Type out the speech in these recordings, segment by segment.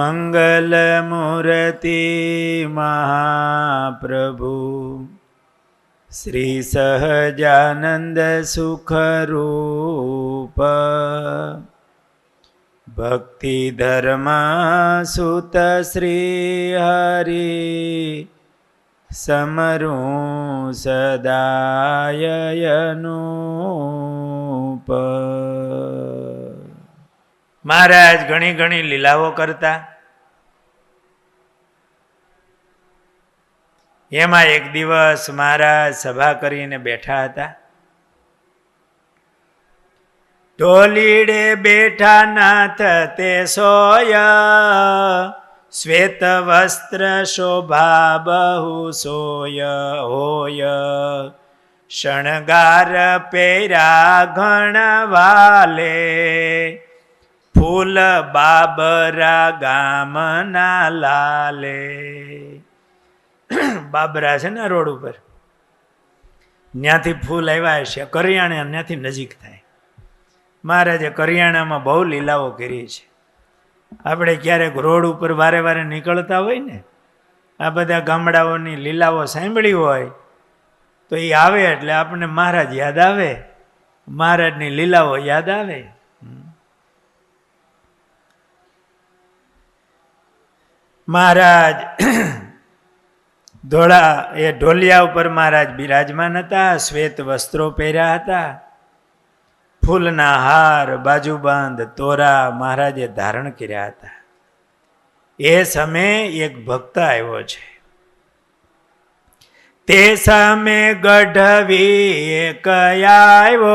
મંગલમૂર્તિ મહાપ્રભુ શ્રી સહજાનંદ સુખરૂપ ભક્તિ ધર્મા સુત શ્રી હરિ સમરું સદાયનુપ મહારાજ ઘણી ઘણી લીલાઓ કરતા એમાં એક દિવસ મહારાજ સભા કરીને બેઠા હતા. ઢોલીડે બેઠા નાથ તે સોય, શ્વેત વસ્ત્ર શોભા બહુ સોય, હોય. શણગાર પેરા ઘણવાલે ફૂલ બાબરા ગામના લાલે. બાબરા છે ને રોડ ઉપર ત્યાંથી ફૂલ આવ્યા છે કરિયાણા ત્યાંથી નજીક થાય. મહારાજે કરિયાણામાં બહુ લીલાઓ કરી છે. આપણે ક્યારેક રોડ ઉપર વારે વારે નીકળતા હોય ને, આ બધા ગામડાઓની લીલાઓ સાંભળી હોય, તો એ આવે એટલે આપણને મહારાજ યાદ આવે, મહારાજની લીલાઓ યાદ આવે. મહારાજ ધોળા એ ઢોલિયા ઉપર મહારાજ બિરાજમાન હતા, શ્વેત વસ્ત્રો પહેર્યા હતા. ફૂલના હાર બાજુબંધ તોરા મહારાજે ધારણ કર્યા હતા. એ સમયે એક ભક્ત આવ્યો છે. તે સામે ગઢવી એક આવ્યો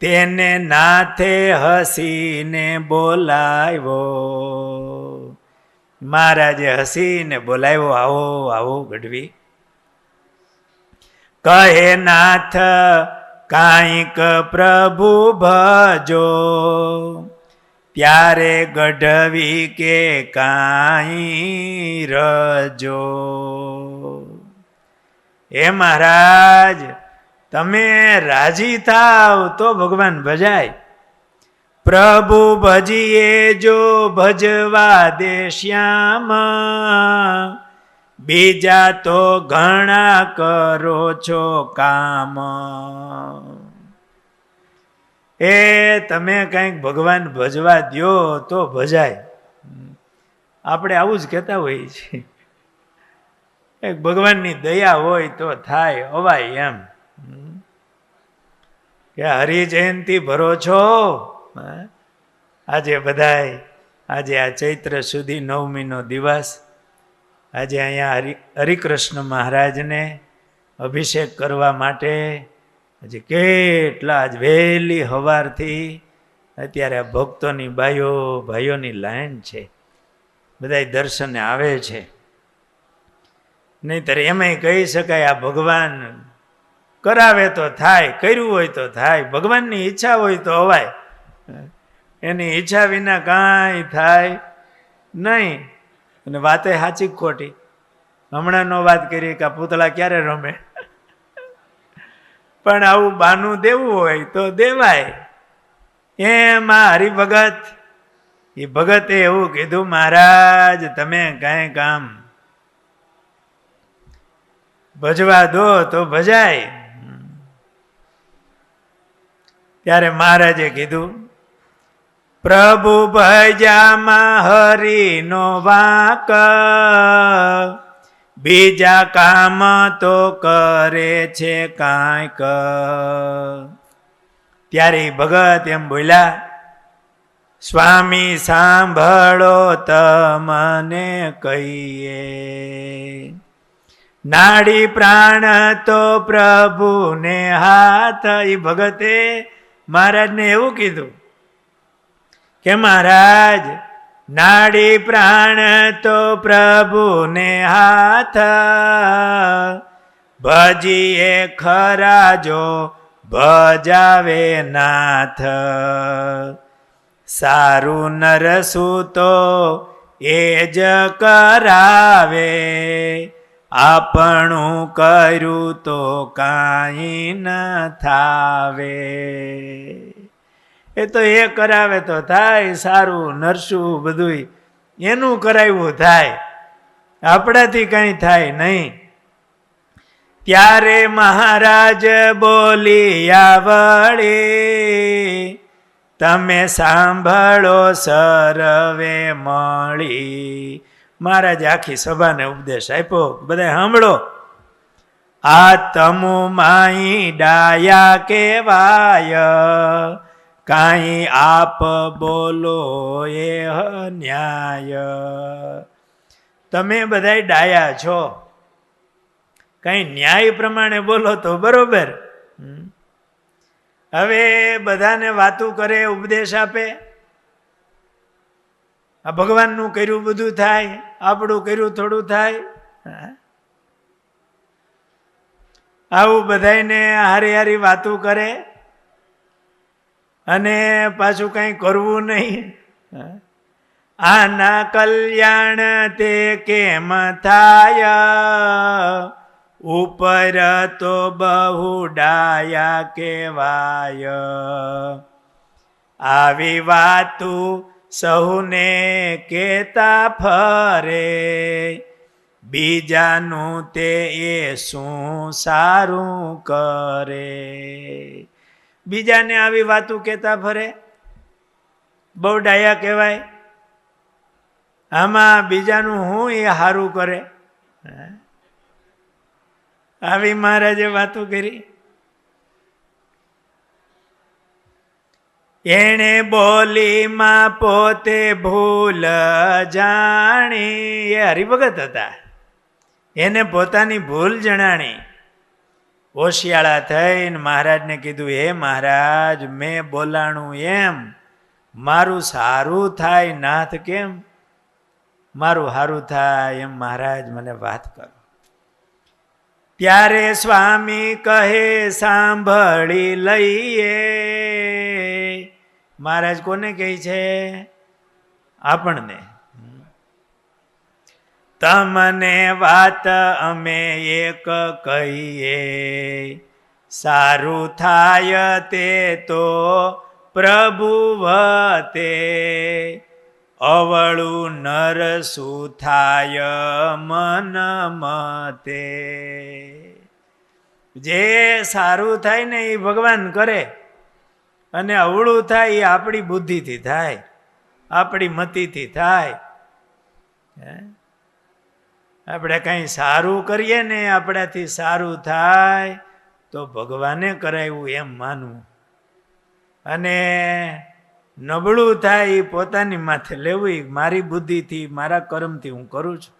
તેને નાથે હસીને બોલાવ્યો. મહારાજે હસીને બોલાવ્યો, આવો આવો ગઢવી. કહે નાથ, કાંઈક પ્રભુ ભજો. ત્યારે ગઢવી કે કાંઈ રજો. હે મહારાજ, તમે રાજી થાવ તો ભગવાન ભજાય. પ્રભુ ભજીએ જો ભજવા દે શ્યામ, બીજા તો ઘણા કરો છો કામ. એ તમે કંઈક ભગવાન ભજવા દો તો ભજાય. આપણે આવું જ કહેતા હોઈએ છીએ. એક ભગવાનની દયા હોય તો થાય, અવાય એમ. કે હરિ જયંતિ ભરો છો આજે બધાય, આજે આ ચૈત્ર સુધી નવમીનો દિવસ. આજે અહીંયા હરિ, હરિકૃષ્ણ મહારાજને અભિષેક કરવા માટે હજી કેટલા જ વહેલી હવારથી અત્યારે આ ભક્તોની બાયો ભાઈઓની લાઈન છે. બધા દર્શને આવે છે. નહીતર એમાંય કહી શકાય આ ભગવાન કરાવે તો થાય, કર્યું હોય તો થાય, ભગવાનની ઈચ્છા હોય તો અવાય. એની ઈચ્છા વિના કાંઈ થાય નહીં. અને વાતે સાચી ખોટી? હમણાં નો વાત કરી કે આ પૂતળા ક્યારે રમે? પણ આવું બાનું દેવું હોય તો દેવાય. એમાં હરિભગત, એ ભગતે એવું કીધું, મહારાજ, તમે કાંઈ કામ ભજવા દો તો ભજાય. ત્યારે મહારાજે કીધું પ્રભુ ભજામાં હરિનો વાક. બીજા કામ તો કરે છે કાંઈક. ત્યારે ભગત એમ બોલ્યા, સ્વામી, સાંભળો તમને કહીએ. નાડી પ્રાણ તો પ્રભુને હાથ. એ ભગતે મહારાજને એવું કીધું કે મહારાજ, નાડી પ્રાણ તો પ્રભુને હાથ. ભજીએ ખરા જો ભજાવે નાથ. સારું નરસું તો એ જ કરાવે. આપણું કર્યું તો કાંઈ ન થાવે. એ તો એ કરાવે તો થાય, સારું નરસું બધુંય. એનું કરાવ્યું થાય. આપણાથી કંઈ થાય નહીં. ત્યારે મહારાજ બોલી આવડે તમે સાંભળો સરવે મળી. મહારાજ આખી સભાને ઉપદેશ આપ્યો. બધા સાંભળો. આ તમુ માઈ ડાયા કેવાય કાંઈ આપ બોલો એ ન્યાય. તમે બધાય ડાયા છો. કંઈ ન્યાય પ્રમાણે બોલો તો બરોબર. હવે બધાને વાતું કરે, ઉપદેશ આપે. આ ભગવાનનું કર્યું બધું થાય, આપણું કર્યું થોડું થાય. આવું બધાને હારી હારી વાતું કરે. અને પાછું કંઈ કરવું નહીં. આના કલ્યાણ તે કેમ થાય? ઉપર તો બહુ ડાયા કેવાય આવી વાતું સહુને કેતા ફરે. બીજાનું તે એ શું સારું કરે? બીજાને આવી વાતો કહેતા ફરે. બહુ ડાયા કહેવાય. આમાં બીજાનું હું એ સારું કરે? આવી મહારાજે વાતો કરી. એણે બોલીમાં પોતે ભૂલ જાણી. એ હરિભગત હતા. એને પોતાની ભૂલ જણાણી. હોશિયાળા થઈને મહારાજને કીધું, હે મહારાજ, મેં બોલાણું એમ. મારું સારું થાય, નાથ કેમ? મારું સારું થાય એમ મહારાજ મને વાત કરો. ત્યારે સ્વામી કહે, સાંભળી લઈએ. મહારાજ કોને કહે છે? આપણને. તમને વાત અમે એક કહીએ. સારું થાય તે તો પ્રભુ વતે. અવળું નર શું થાય મન મતે. જે સારું થાય ને એ ભગવાન કરે, અને અવળું થાય એ આપણી બુદ્ધિથી થાય, આપણી મતીથી થાય. હે? આપણે કંઈ સારું કરીએ ને આપણાથી સારું થાય, તો ભગવાને કરાવ્યું એમ માનવું. અને નબળું થાય એ પોતાની માથે લેવું મારી બુદ્ધિથી, મારા કર્મથી હું કરું છું.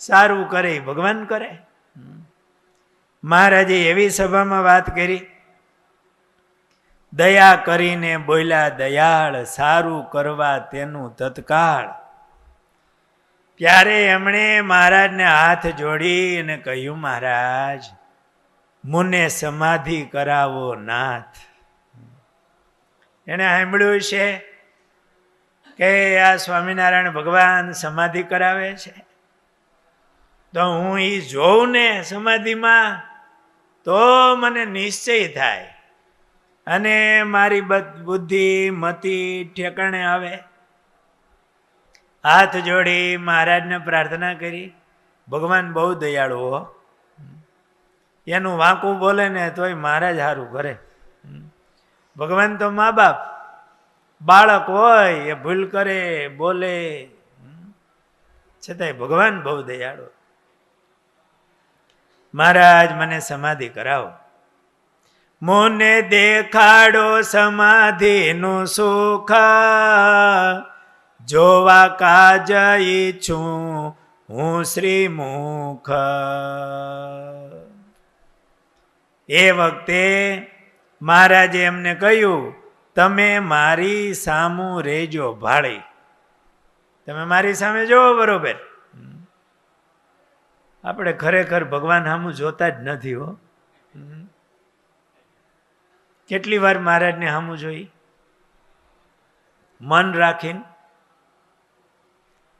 સારું કરે ભગવાન કરે. મહારાજે એવી સભામાં વાત કરી, દયા કરીને બોલ્યા, દયાળ સારું કરવા તેનું તત્કાળ. ત્યારે એમણે મહારાજને હાથ જોડી અને કહ્યું, મહારાજ, મુને સમાધિ કરાવો નાથ. એને સાંભળ્યું છે કે આ સ્વામિનારાયણ ભગવાન સમાધિ કરાવે છે. તો હું એ જોઉં ને સમાધિમાં, તો મને નિશ્ચય થાય અને મારી બુદ્ધિ મતિ, ઠેકાણે આવે. હાથ જોડી મહારાજને પ્રાર્થના કરી. ભગવાન બહુ દયાળુ હો. એનું વાંકું બોલે ને તોય મહારાજ સારું કરે. ભગવાન તો મા બાપ, બાળક હોય, એ ભૂલ કરે, બોલે. છતાંય ભગવાન બહુ દયાળો. મહારાજ મને સમાધિ કરાવો. મોને દેખાડો સમાધિનું સુખ. જોવા કાજ ઈચ્છું હું શ્રી મુખ એ વખતે મહારાજે એમને કહ્યું, તમે મારી સામું રેજો ભાળી તમે મારી સામે જોવો બરોબર. આપણે ખરેખર ભગવાન સામું જોતા જ નથી હો. કેટલી વાર મહારાજને સામું જોઈ? મન રાખીને.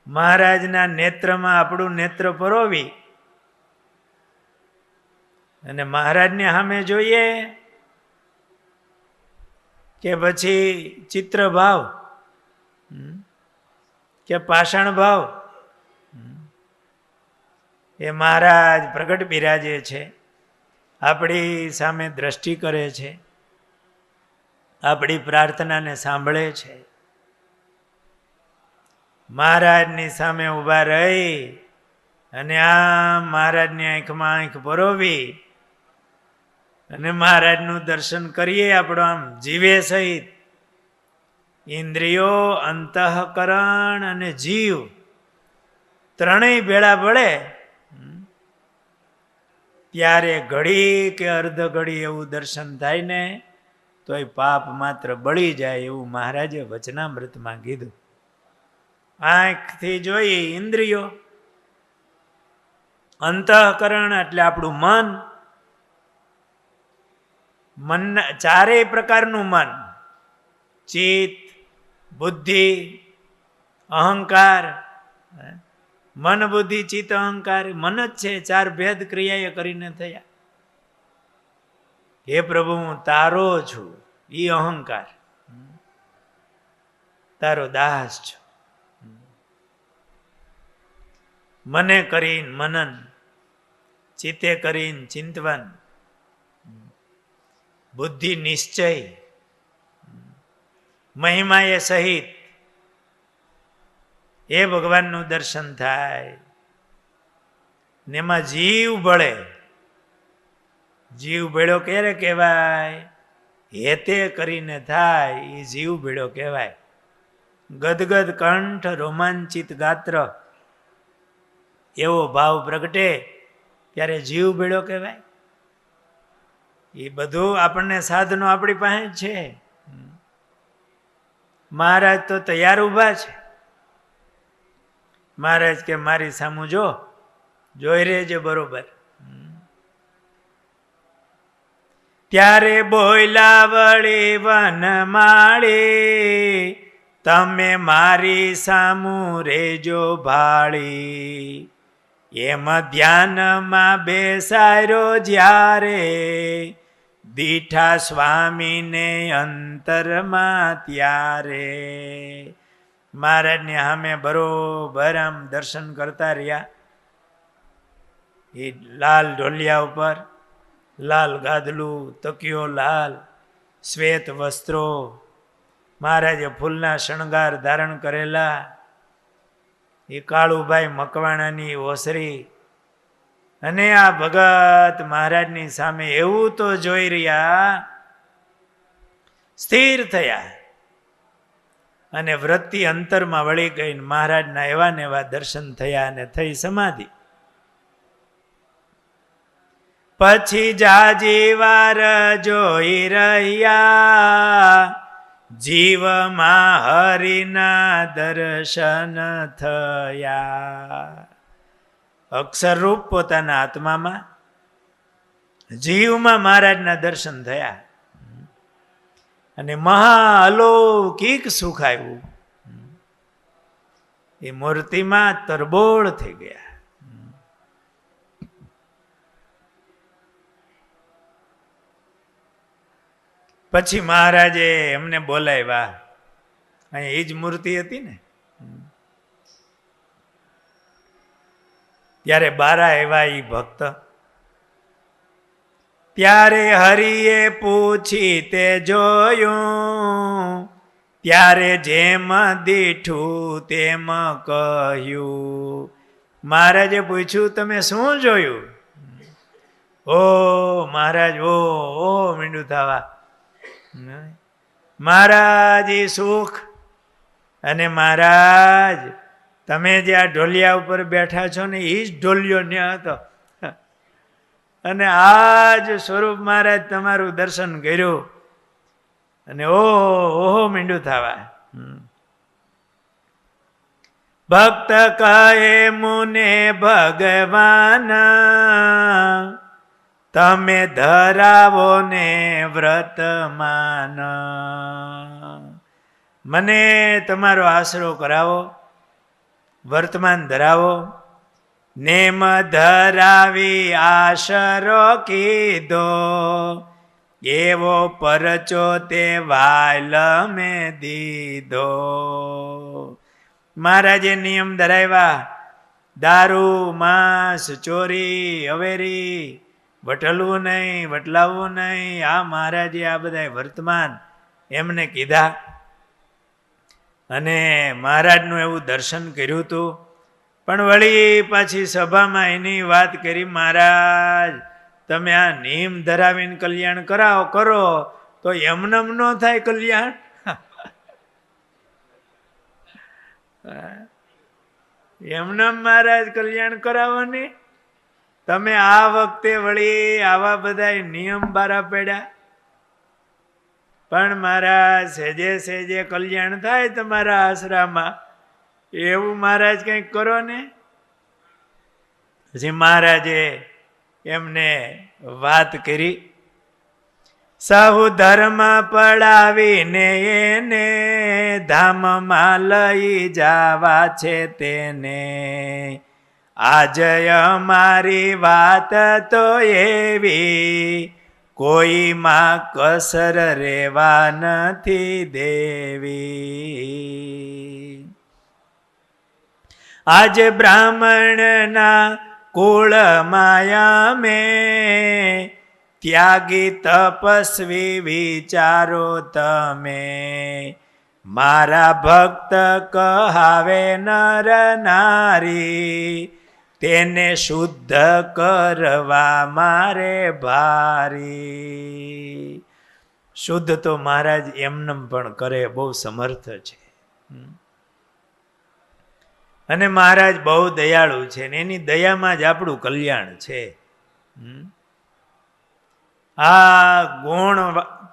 મહારાજના નેત્રમાં આપણું નેત્ર પરોવી. અને મહારાજને સામે જોઈએ કે પછી ચિત્ર ભાવ? કે પાષાણ ભાવ. એ મહારાજ પ્રગટ બિરાજે છે. આપણી સામે દ્રષ્ટિ કરે છે. આપણી પ્રાર્થનાને સાંભળે છે. મહારાજની સામે ઊભા રહી અને આ મહારાજની આંખમાં આંખ પરોવી અને મહારાજનું દર્શન કરીએ આપણો આમ જીવે સહિત. ઇન્દ્રિયો અંતઃકરણ અને જીવ ત્રણેય ભેળા પડે. ત્યારે ઘડી કે અર્ધ ઘડી એવું દર્શન થાય ને તોય પાપ માત્ર બળી જાય એવું મહારાજે વચનામૃતમાં કીધું. આંખથી જોઈ ઇન્દ્રિયો. અંતઃકરણ એટલે આપણું મન. મન ચારેય પ્રકારનું મન. ચિત્ત, બુદ્ધિ, અહંકાર. મન, બુદ્ધિ, ચિત્ત, અહંકાર મન જ છે. ચાર ભેદ ક્રિયાએ કરીને થયા. હે પ્રભુ, હું તારો છું. ઈ અહંકાર. તારો દાસ છું. મને કરીને મનન ચિત્તે કરીને ચિંતવન, બુદ્ધિ નિશ્ચય, મહિમાએ સહિત એ ભગવાનનું દર્શન થાય. ને એમાં જીવ ભળે જીવ ભેળો ક્યારે કહેવાય? હેતે કરીને થાય એ જીવ ભેળો કહેવાય. ગદગદ કંઠ રોમાંચિત ગાત્ર એવો ભાવ પ્રગટે ત્યારે જીવ ભેળો કહેવાય. એ બધું આપણને સાધનો આપણી પાસે છે. મહારાજ તો તૈયાર ઊભા છે. મહારાજ કે મારી સામું જો, જોઈ રહેજે બરોબર. ત્યારે બોયલા વળી વન માળી, તમે મારી સામું રેજો ભાળી. એમ ધ્યાનમાં બેસાયો જ્યારે દીઠા સ્વામીને અંતરમાં ત્યારે. મહારાજને સામે બરોબર આમ દર્શન કરતા રહ્યા. એ લાલ ઢોલિયા ઉપર, લાલ ગાદલું, તકિયો લાલ, શ્વેત વસ્ત્રો. મહારાજે ફૂલના શણગાર ધારણ કરેલા. એ કાળુભાઈ મકવાણાની ઓસરી. અને આ ભગત મહારાજની સામે એવું તો જોઈ રહ્યા, સ્થિર થયા. અને વૃત્તિ અંતરમાં વળી ગઈ મહારાજના એવા ને એવા દર્શન થયા અને થઈ સમાધિ. પછી જાજી વાર જોઈ રહ્યા. જીવમાં હરિના દર્શન થયા. અક્ષરરૂપ પોતાના આત્મામાં જીવમાં મહારાજના દર્શન થયા. અને મહા અલૌકિક સુખ આવ્યું. એ મૂર્તિમાં તરબોળ થઈ ગયા. પછી મહારાજે એમને બોલાવ્યા. અહીં એ જ મૂર્તિ હતી ને? ત્યારે બારા એવા એ ભક્ત, ત્યારે હરિએ પૂછી તે જોયું, ત્યારે જેમ દીઠું તેમ કહ્યું. મહારાજે પૂછ્યું, તમે શું જોયું? ઓ મહારાજ, ઓ ઓ મીંડું થવા. મહારાજ એ સુખ. અને મહારાજ, તમે જે આ ઢોલિયા ઉપર બેઠા છો ને એ જ ઢોલિયો ને હતો. અને આજ સ્વરૂપ મહારાજ તમારું દર્શન કર્યું. અને ઓહો ઓહો મીંડું થવા ભક્ત કહે મુને ભગવાન. તમે ધરાવો ને વ્રતમાન મને. તમારો આશરો કરાવો, વર્તમાન ધરાવો. નેમ ધરાવી આશરો કીધો, એવો પરચો તે વાયલ મેં દીધો. મહારાજે નિયમ ધરાવ્યા, દારૂ, માંસ, ચોરી અવેરી વટલવું નહીં, વટલાવવું નહીં. આ મહારાજે આ બધા વર્તમાન એમને કીધા. અને મહારાજનું એવું દર્શન કર્યું હતું. પણ વળી પાછી સભામાં એની વાત કરી, મહારાજ, તમે આ નિયમ ધરાવીને કલ્યાણ કરાવો, કરો. તો એમનેમ ન થાય કલ્યાણ. એમનેમ મહારાજ કલ્યાણ કરાવો ને તમે આ વખતે વળી આવા બધા નિયમ બારા પડ્યા? પણ મારા સેજે સેજે કલ્યાણ થાય તમારા આશરામાં. એવું મહારાજ કંઈક કરો ને? પછી મહારાજે એમને વાત કરી. સાહુ ધર્મ પડાવીને એને ધામમાં લઈ જવા છે તેને. આજય અમારી વાત તો એવી, કોઈમાં કસર રેવા નથી દેવી. આજ બ્રાહ્મણના કુળ માયા મેં ત્યાગી તપસ્વી વિચારો તમે. મારા ભક્ત કહાવે નર નારી તેને શુદ્ધ કરવા મારે ભારી શુદ્ધ તો મહારાજ એમનેમ પણ કરે, બહુ સમર્થ છે અને મહારાજ બહુ દયાળુ છે ને, એની દયામાં જ આપણું કલ્યાણ છે. આ ગુણ,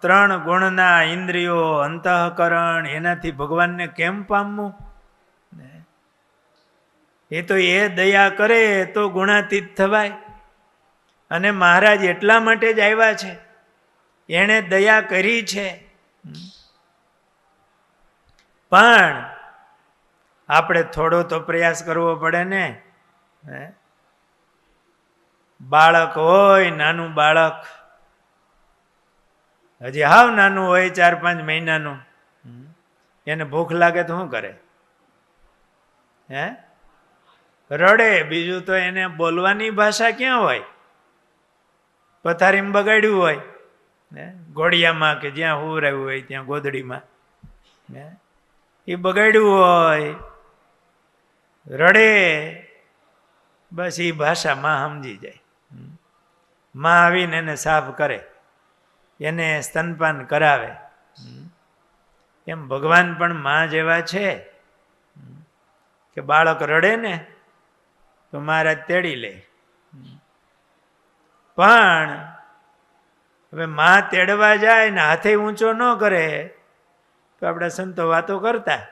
ત્રણ ગુણના ઇન્દ્રિયો અંતઃકરણ, એનાથી ભગવાનને કેમ પામવું? એ તો એ દયા કરે, તો ગુણાતીત થવાય. અને મહારાજ એટલા માટે જ આવ્યા છે. એણે દયા કરી છે. પણ આપણે થોડો તો પ્રયાસ કરવો પડે ને? બાળક હોય, નાનું બાળક. હજી હાવ નાનું હોય, ચાર પાંચ મહિનાનું. એને ભૂખ લાગે તો શું કરે? હે? રડે, બીજું તો એને બોલવાની ભાષા ક્યાં હોય? પથારીમાં બગાડ્યું હોય. ને ઘોડિયામાં કે જ્યાં હુરાયું હોય, ત્યાં ગોદડીમાં. ને એ બગાડ્યું હોય. રડે, બસ એ ભાષા માં સમજી જાય. માં આવીને એને સાફ કરે. એને સ્તનપાન કરાવે. એમ ભગવાન પણ માં જેવા છે. કે બાળક રડે ને તો મહારાજ તેડી લે પણ હવે માં તેડવા જાય ને હાથે ઊંચો ન કરે, તો આપણે સંતો વાતો કરતા.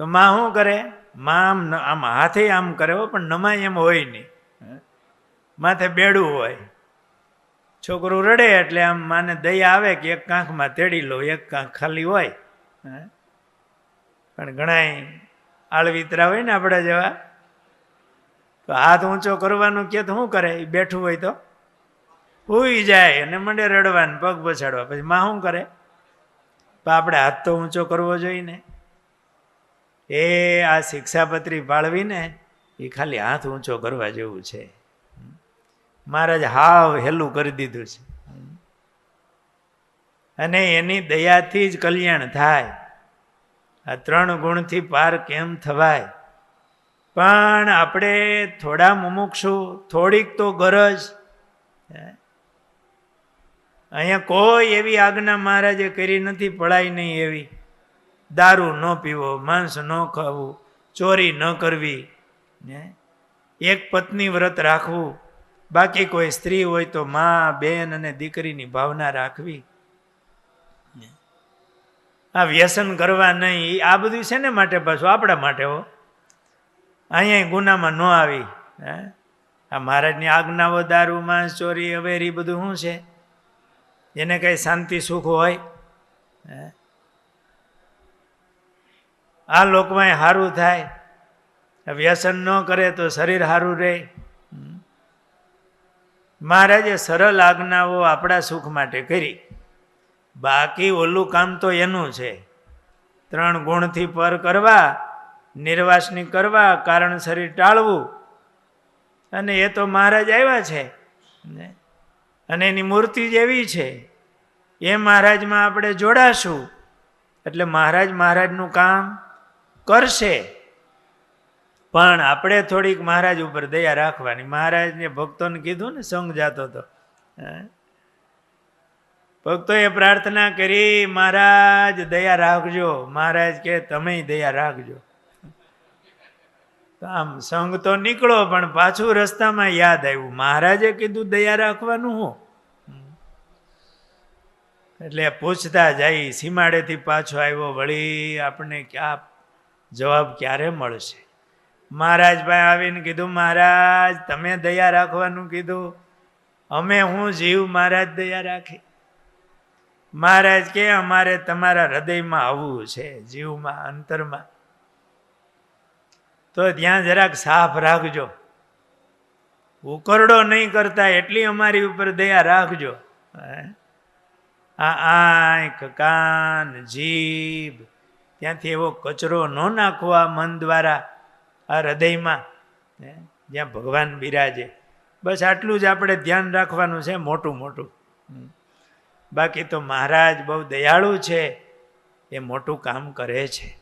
તો માં શું કરે માં આમ આમ હાથે આમ કરે હો, પણ નમાય એમ હોય નહીં? માથે બેડું હોય છોકરું રડે એટલે આમ માને દયા આવે કે એક કાંખમાં તેડી લો, એક કાંખ ખાલી હોય? પણ ઘણાય આળવિતરા હોય ને આપણા જેવા. તો હાથ ઊંચો કરવાનું કે તો શું કરે? એ બેઠું હોય તો હુઈ જાય અને મંડે રડવાનું, પગ પછાડવા. પછી માં શું કરે? આપણે હાથ તો ઊંચો કરવો જોઈએ ને. એ આ શિક્ષાપત્રી પાળવીને એ ખાલી હાથ ઊંચો કરવા જેવું છે. મહારાજ હાવ હેલું કરી દીધું છે. અને એની દયાથી જ કલ્યાણ થાય. આ ત્રણ ગુણથી પાર કેમ થવાય? પણ આપણે થોડા મુમુક્ષુ, થોડીક તો ગરજ? અહીંયા કોઈ એવી આજ્ઞા મહારાજે કરી નથી, પડાય નહીં એવી. દારૂ ન પીવો, માંસ ન ખાવું, ચોરી ન કરવી? એક પત્ની વ્રત રાખવું. બાકી કોઈ સ્ત્રી હોય તો મા, બેન અને દીકરીની ભાવના રાખવી. આ વ્યસન કરવા નહીં આ બધું છે ને માટે પાછું? આપણા માટે હો. અહીંયા ગુનામાં ન આવી. હે? આ મહારાજની આજ્ઞાઓ દારૂ, માંસ, ચોરી, અવેરી બધું શું છે? એને કંઈ શાંતિ, સુખ હોય? આ લોકમાં સારું થાય. વ્યસન ન કરે તો શરીર સારું રહે. મહારાજે સરળ આજ્ઞાઓ આપણા સુખ માટે કરી. બાકી ઓલું કામ તો એનું છે. ત્રણ ગુણથી પર કરવા, નિર્વાસની કરવા, કારણ શરીર ટાળવું. અને એ તો મહારાજ આવ્યા છે. અને એની મૂર્તિ જ એવી છે. એ મહારાજમાં આપણે જોડાશું. એટલે મહારાજ મહારાજનું કામ કરશે. પણ આપણે થોડીક મહારાજ ઉપર દયા રાખવાની. મહારાજને ભક્તોને કીધું ને સંઘ જાતો હતો? ભક્તોએ પ્રાર્થના કરી, મહારાજ, દયા રાખજો. મહારાજ કે, તમે દયા રાખજો. આમ સંઘ તો નીકળો, પણ પાછું રસ્તામાં યાદ આવ્યું. મહારાજે કીધું, દયા રાખવાનું હું. એટલે પૂછતા જાય, સીમાડેથી પાછો આવ્યો વળી આપણને ક્યાં જવાબ ક્યારે મળશે? મહારાજ ભાઈ આવીને કીધું, મહારાજ, તમે દયા રાખવાનું કીધું. અમે હું જીવ, મહારાજ દયા રાખી. મહારાજ કે, અમારે તમારા હૃદયમાં આવવું છે, જીવમાં, અંતરમાં. તો ત્યાં જરાક સાફ રાખજો. ઉકરડો નહીં કરતા, એટલી અમારી ઉપર દયા રાખજો? આ આંખ, કાન, જીભ, ત્યાંથી એવો કચરો ન નાખવા મન દ્વારા આ હૃદયમાં. જ્યાં ભગવાન બિરાજે. બસ આટલું જ આપણે ધ્યાન રાખવાનું છે મોટું મોટું. બાકી તો મહારાજ બહુ દયાળુ છે, એ મોટું કામ કરે છે.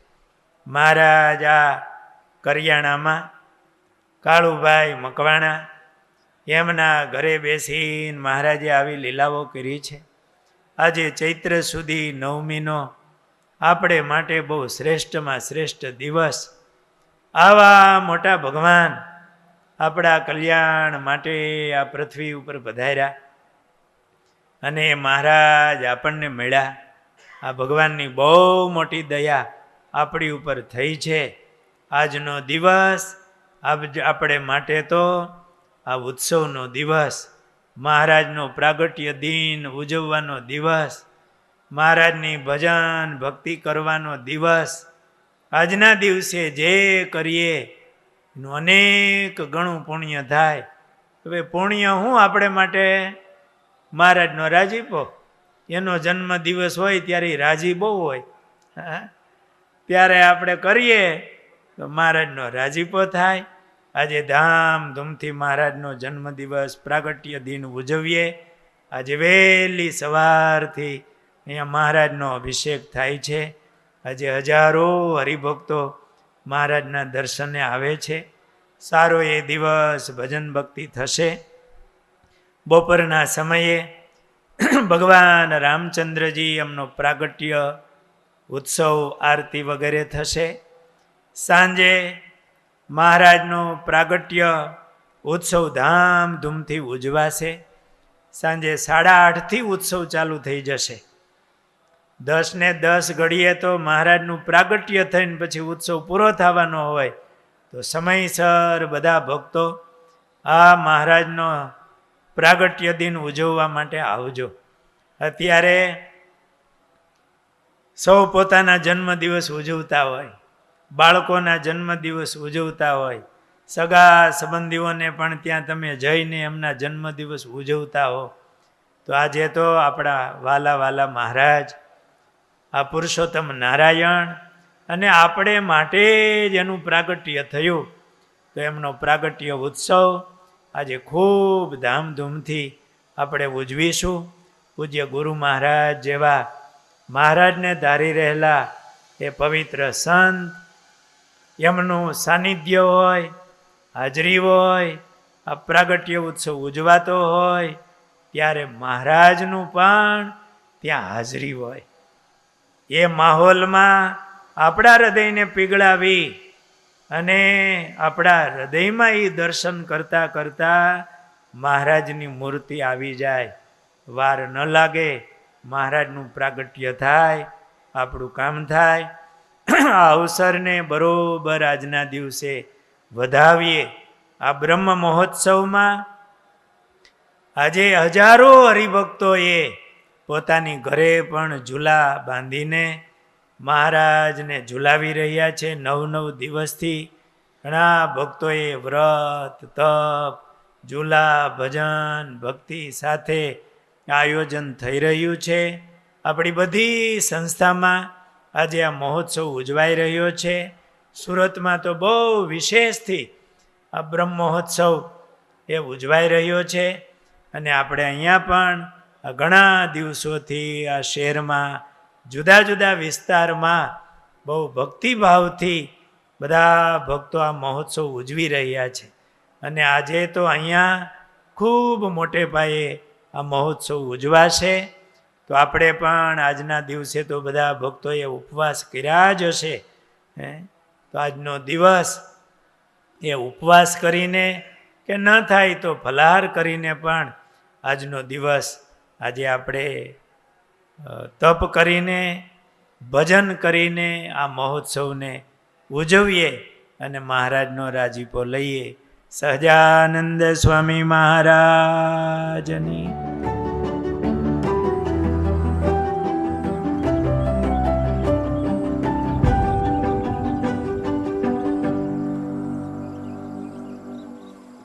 મહારાજ આ કરિયાણામાં, કાળુભાઈ મકવાણા, એમના ઘરે બેસીને મહારાજે આવી લીલાઓ કરી છે. આજે ચૈત્ર સુધી નવમીનો આપણે માટે બહુ શ્રેષ્ઠમાં શ્રેષ્ઠ દિવસ. આવા મોટા ભગવાન આપણા કલ્યાણ માટે આ પૃથ્વી ઉપર પધાર્યા. અને એ મહારાજ આપણને મળ્યા. આ ભગવાનની બહુ મોટી દયા આપણી ઉપર થઈ છે. આજનો દિવસ આપ- આપણે માટે તો આ ઉત્સવનો દિવસ, મહારાજનો પ્રાગટ્ય દિન ઉજવવાનો દિવસ, મહારાજની ભજન ભક્તિ કરવાનો દિવસ. આજના દિવસે જે કરીએ, એનું અનેક ગણું પુણ્ય થાય. હવે પુણ્ય હું આપણે માટે? મહારાજનો રાજીપો એનો જન્મ દિવસ હોય ત્યારે રાજી બહુ હોય. હા? ત્યારે આપણે કરીએ તો મહારાજનો રાજીપો થાય. આજે ધામધૂમથી મહારાજનો જન્મદિવસ પ્રાગટ્ય દિન ઉજવીએ. આજે વહેલી સવારથી અહીંયા મહારાજનો અભિષેક થાય છે. આજે હજારો હરિભક્તો મહારાજના દર્શને આવે છે. સારો એ દિવસ ભજન ભક્તિ થશે. બપોરના સમયે ભગવાન રામચંદ્રજી એમનો પ્રાગટ્ય, ઉત્સવ, આરતી વગેરે થશે. સાંજે મહારાજનો પ્રાગટ્ય, ઉત્સવ ધામધૂમથી ઉજવાશે. સાંજે સાડા આઠથી ઉત્સવ ચાલુ થઈ જશે. દસને દસ ઘડીએ તો મહારાજનું પ્રાગટ્ય થઈને પછી ઉત્સવ પૂરો થવાનો હોય. તો સમયસર બધા ભક્તો આ મહારાજનો પ્રાગટ્ય દિન ઉજવવા માટે આવજો. અત્યારે સૌ પોતાના જન્મદિવસ ઉજવતા હોય, બાળકોના જન્મદિવસ ઉજવતા હોય, સગા સંબંધીઓને પણ ત્યાં તમે જઈને એમના જન્મદિવસ ઉજવતા હો. તો આજે તો આપણા વાલા વાલા મહારાજ, આ પુરુષોત્તમ નારાયણ અને આપણે માટે જ એનું પ્રાગટ્ય થયું. તો એમનો પ્રાગટ્ય ઉત્સવ આજે ખૂબ ધામધૂમથી આપણે ઉજવીશું. પૂજ્ય ગુરુ મહારાજ જેવા મહારાજને ધારી રહેલા એ પવિત્ર સંત. એમનું સાનિધ્ય હોય, હાજરી હોય આ પ્રાગટ્ય ઉત્સવ ઉજવાતો હોય, ત્યારે મહારાજનું પણ ત્યાં હાજરી હોય. એ માહોલમાં આપણા હૃદયને પીગળાવી અને આપણા હૃદયમાં એ દર્શન કરતાં કરતાં મહારાજની મૂર્તિ આવી જાય. વાર ન લાગે, મહારાજનું પ્રાગટ્ય થાય, આપણું કામ થાય. આ અવસરને બરોબર આજના દિવસે વધાવીએ. આ બ્રહ્મ મહોત્સવમાં આજે હજારો હરિભક્તોએ પોતાની ઘરે પણ ઝૂલા બાંધીને મહારાજને ઝુલાવી રહ્યા છે. નવ નવ દિવસથી ઘણા ભક્તોએ વ્રત, તપ, ઝૂલા, ભજન, ભક્તિ સાથે આયોજન થઈ રહ્યું છે. આપણી બધી સંસ્થામાં આજે આ મહોત્સવ ઉજવાઈ રહ્યો છે. સુરતમાં તો બહુ વિશેષથી આ બ્રહ્મ મહોત્સવ એ ઉજવાઈ રહ્યો છે. અને આપણે અહીંયા પણ ઘણા દિવસોથી આ શહેરમાં જુદા જુદા વિસ્તારમાં બહુ ભક્તિભાવથી બધા ભક્તો આ મહોત્સવ ઉજવી રહ્યા છે. અને આજે તો અહીંયા ખૂબ મોટે પાયે આ મહોત્સવ ઉજવાશે. તો આપણે પણ આજના દિવસે તો બધા ભક્તોએ ઉપવાસ કર્યા જ હશે. હે? તો આજનો દિવસ એ ઉપવાસ કરીને કે ન થાય તો ફલાહાર કરીને પણ આજનો દિવસ આજે આપણે તપ કરીને ભજન કરીને આ મહોત્સવને ઉજવીએ અને મહારાજનો રાજીપો લઈએ. સહજાનંદ સ્વામી મહારાજની.